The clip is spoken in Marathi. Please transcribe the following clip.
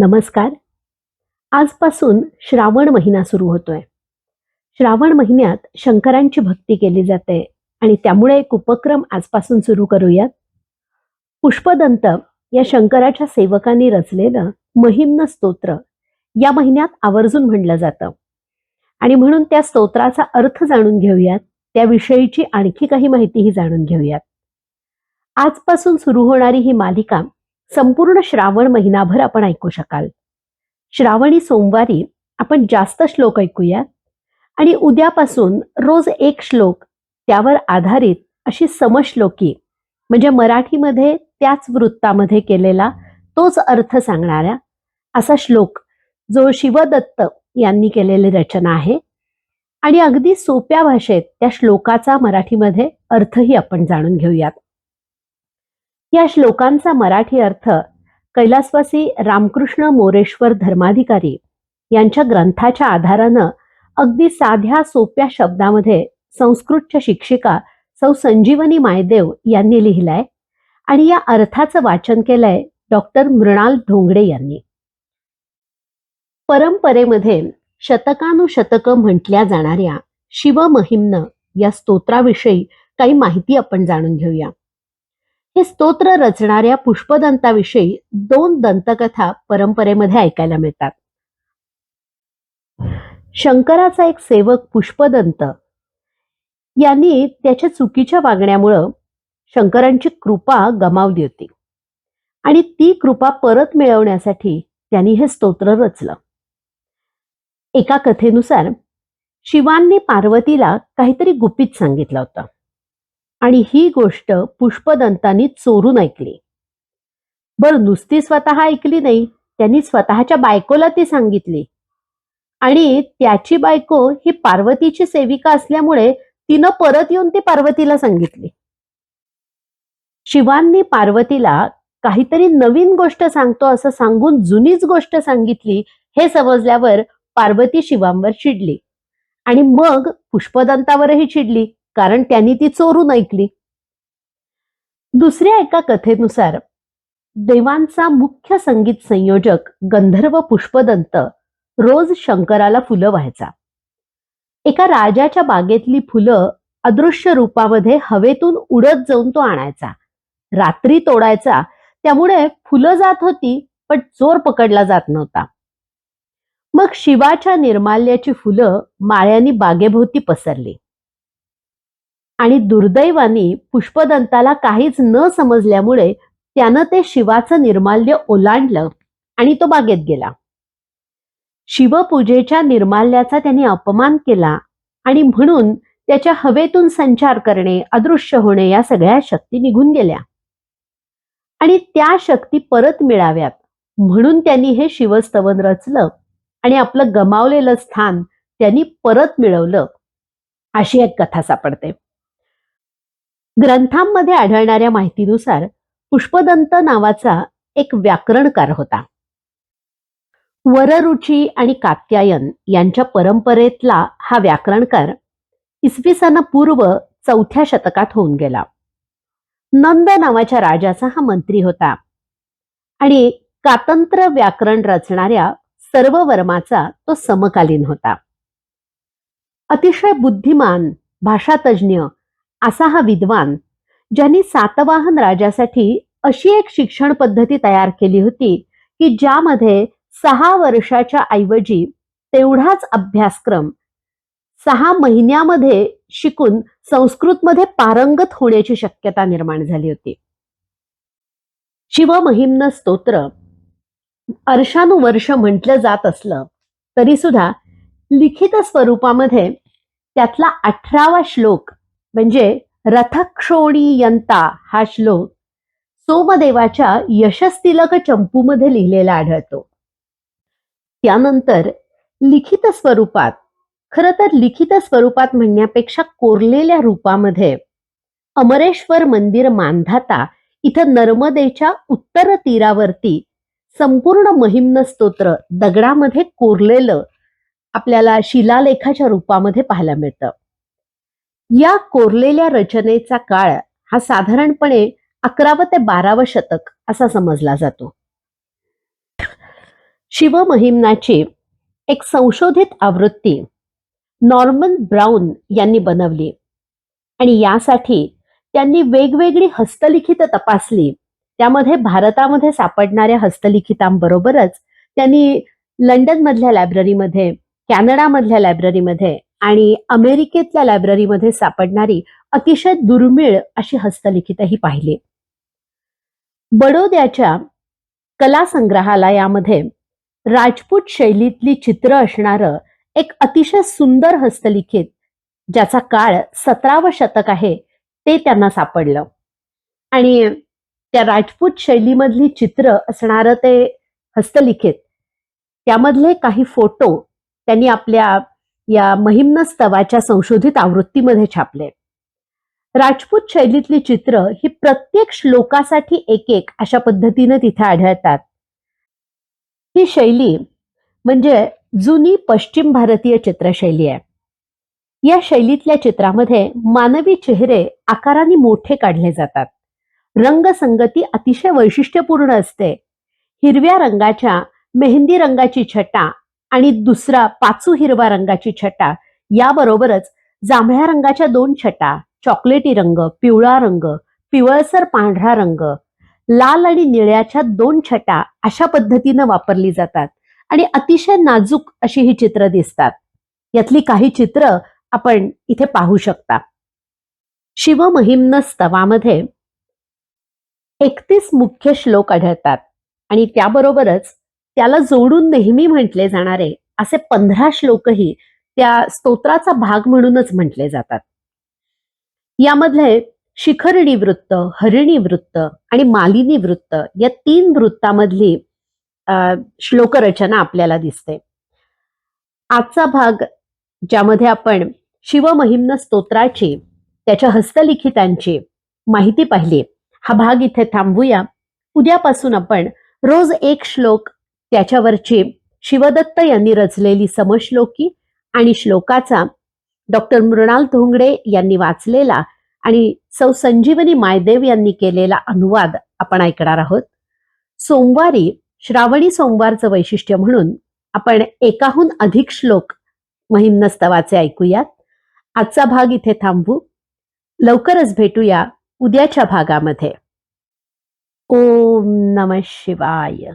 नमस्कार. आजपासून श्रावण महिना सुरू होतोय. श्रावण महिन्यात शंकरांची भक्ती केली जाते आणि त्यामुळे एक उपक्रम आजपासून सुरू करूयात. पुष्पदंत या शंकराच्या सेवकांनी रचलेलं महिम्न स्तोत्र या महिन्यात आवर्जून म्हणलं जातं. आणि म्हणून त्या स्तोत्राचा अर्थ जाणून घेऊयात. त्याविषयीची आणखी काही माहितीही जाणून घेऊयात. आजपासून सुरू होणारी ही मालिका संपूर्ण श्रावण महिनाभर आपण ऐकू शकाल. श्रावणी सोमवारी आपण जास्त श्लोक ऐकूया आणि उद्यापासून रोज एक श्लोक त्यावर आधारित अशी समश्लोकी म्हणजे मराठीमध्ये त्याच वृत्तामध्ये केलेला तोच अर्थ सांगणारा असा श्लोक जो शिवदत्त यांनी केलेली रचना आहे. आणि अगदी सोप्या भाषेत त्या श्लोकाचा मराठीमध्ये अर्थही आपण जाणून घेऊयात. या श्लोकांचा मराठी अर्थ कैलासवासी रामकृष्ण मोरेश्वर धर्माधिकारी यांच्या ग्रंथाच्या आधारानं अगदी साध्या सोप्या शब्दामध्ये संस्कृतच्या शिक्षिका सौ संजीवनी मायदेव यांनी लिहिलाय आणि या अर्थाचं वाचन केलंय डॉक्टर मृणाल ढोंगडे यांनी. परंपरेमध्ये शतकानुशतकं म्हटल्या जाणाऱ्या शिवमहिम्न या स्तोत्राविषयी काही माहिती आपण जाणून घेऊया. हे स्तोत्र रचणाऱ्या पुष्पदंताविषयी दोन दंतकथा परंपरेमध्ये ऐकायला मिळतात. शंकराचा एक सेवक पुष्पदंत. यांनी त्याच्या चुकीच्या वागण्यामुळं शंकरांची कृपा गमावली होती. आणि ती कृपा परत मिळवण्यासाठी त्यांनी हे स्तोत्र रचलं. एका कथेनुसार शिवांनी पार्वतीला काहीतरी गुपित सांगितलं होतं. आणि ही गोष्ट पुष्पदंतांनी चोरून ऐकली. बर नुसती स्वतः ऐकली नाही त्यांनी स्वतःच्या बायकोला ती सांगितली. आणि त्याची बायको ही पार्वतीची सेविका असल्यामुळे तिनं परत येऊन ती पार्वतीला सांगितली. शिवांनी पार्वतीला काहीतरी नवीन गोष्ट सांगतो असं सांगून जुनीच गोष्ट सांगितली हे समजल्यावर पार्वती शिवांवर चिडली. आणि मग पुष्पदंतावरही चिडली. कारण त्यांनी ती चोरून ऐकली. दुसऱ्या एका कथेनुसार देवांचा मुख्य संगीत संयोजक गंधर्व पुष्पदंत रोज शंकराला फुलं व्हायचा. एका राजाच्या बागेतली फुलं अदृश्य रूपामध्ये हवेतून उडत जाऊन तो आणायचा. रात्री तोडायचा त्यामुळे फुलं जात होती पण चोर पकडला जात नव्हता. मग शिवाच्या निर्माल्याची फुलं माळ्यांनी बागेभोवती पसरली. आणि दुर्दैवानी पुष्पदंताला काहीच न समजल्यामुळे त्यानं ते शिवाचं निर्माल्य ओलांडलं आणि तो बागेत गेला. शिवपूजेच्या निर्माल्याचा त्यांनी अपमान केला आणि म्हणून त्याच्या हवेतून संचार करणे अदृश्य होणे या सगळ्या शक्ती निघून गेल्या. आणि त्या शक्ती परत मिळाव्यात म्हणून त्यांनी हे शिवस्तवन रचलं आणि आपलं गमावलेलं स्थान त्यांनी परत मिळवलं. अशी एक कथा सापडते. ग्रंथांमध्ये आढळणाऱ्या माहितीनुसार पुष्पदंत नावाचा एक व्याकरणकार होता. वररुची आणि कात्यायन यांच्या परंपरेतला हा व्याकरणकार इसवी सन पूर्व चौथ्या शतकात होऊन गेला. नंद नावाच्या राजाचा हा मंत्री होता. आणि कातंत्र व्याकरण रचणाऱ्या सर्व वर्माचा तो समकालीन होता. अतिशय बुद्धिमान भाषातज्ञ असा हा विद्वान ज्यांनी सातवाहन राजासाठी अशी एक शिक्षण पद्धती तयार केली होती की ज्यामध्ये सहा वर्षाच्या ऐवजी तेवढाच अभ्यासक्रम सहा महिन्यामध्ये शिकून संस्कृतमध्ये पारंगत होण्याची शक्यता निर्माण झाली होती. शिवमहिम्न स्तोत्र अर्षानुवर्ष म्हटलं जात असलं तरी सुद्धा लिखित स्वरूपामध्ये त्यातला अठरावा श्लोक म्हणजे रथक्षोणी यंता हा श्लोक सोमदेवाच्या यशस्तिलक चंपूमध्ये लिहिलेला आढळतो. त्यानंतर लिखित स्वरूपात खर तर लिखित स्वरूपात म्हणण्यापेक्षा कोरलेल्या रूपामध्ये अमरेश्वर मंदिर मांधाता इथं नर्मदेच्या उत्तर तीरावरती संपूर्ण महिम्न स्तोत्र दगडामध्ये कोरलेलं आपल्याला शिलालेखाच्या रूपामध्ये पाहायला मिळतं. या कोरलेल्या रचनेचा काळ हा साधारणपणे अकरावं ते बारावं शतक असा समजला जातो. शिवमहिमनाची एक संशोधित आवृत्ती नॉर्मन ब्राऊन यांनी बनवली आणि यासाठी त्यांनी वेगवेगळी हस्तलिखित तपासली. त्यामध्ये भारतामध्ये सापडणाऱ्या हस्तलिखितांबरोबरच त्यांनी लंडन मधल्या लायब्ररीमध्ये कॅनडामधल्या लायब्ररीमध्ये आणि अमेरिकेतल्या लायब्ररीमध्ये सापडणारी अतिशय दुर्मिळ अशी हस्तलिखितही पाहिली. बडोद्याच्या कला संग्रहालयामध्ये राजपूत शैलीतली चित्र असणारं एक अतिशय सुंदर हस्तलिखित ज्याचा काळ सतरावं शतक आहे ते त्यांना सापडलं. आणि त्या राजपूत शैलीमधली चित्र असणारं ते हस्तलिखित त्यामधले काही फोटो त्यांनी आपल्या या महिम्न स्तवाच्या संशोधित आवृत्तीमध्ये छापले. राजपूत शैलीतली चित्र ही प्रत्येक श्लोकासाठी एक एक अशा पद्धतीने तिथे आढळतात. ही शैली म्हणजे जुनी पश्चिम भारतीय चित्रशैली आहे. या शैलीतल्या चित्रामध्ये मानवी चेहरे आकाराने मोठे काढले जातात. रंगसंगती अतिशय वैशिष्ट्यपूर्ण असते. हिरव्या रंगाच्या मेहंदी रंगाची छटा आणि दुसरा पाचू हिरवा रंगाची छटा. याबरोबरच जांभळ्या रंगाच्या दोन छटा चॉकलेटी रंग पिवळा रंग पिवळसर पांढरा रंग लाल आणि निळ्याच्या दोन छटा अशा पद्धतीनं वापरली जातात आणि अतिशय नाजूक अशी ही चित्र दिसतात. यातली काही चित्र आपण इथे पाहू शकता. शिवमहिम्न स्तवामध्ये एकतीस मुख्य श्लोक आढळतात आणि त्याबरोबरच त्याला जोडून नेहमी म्हटले जाणारे असे पंधरा श्लोकही त्या स्तोत्राचा भाग म्हणूनच म्हटले जातात. यामधले शिखरणी वृत्त हरिणी वृत्त आणि मालिनी वृत्त या तीन वृत्तामधली श्लोकरचना आपल्याला दिसते. आजचा भाग ज्यामध्ये आपण शिवमहिम्न स्तोत्राची त्याच्या हस्तलिखितांची माहिती पाहिली हा भाग इथे थांबूया. उद्यापासून आपण रोज एक श्लोक त्याच्यावरची शिवदत्त यांनी रचलेली समश्लोकी आणि श्लोकाचा डॉक्टर मृणाल धोंगडे यांनी वाचलेला आणि सौ संजीवनी मायदेव यांनी केलेला अनुवाद आपण ऐकणार आहोत. सोमवारी श्रावणी सोमवारचं वैशिष्ट्य म्हणून आपण एकाहून अधिक श्लोक महिमनस्तवाचे ऐकूयात. आजचा भाग इथे थांबवू. लवकरच भेटूया उद्याच्या भागामध्ये. ओम नम शिवाय.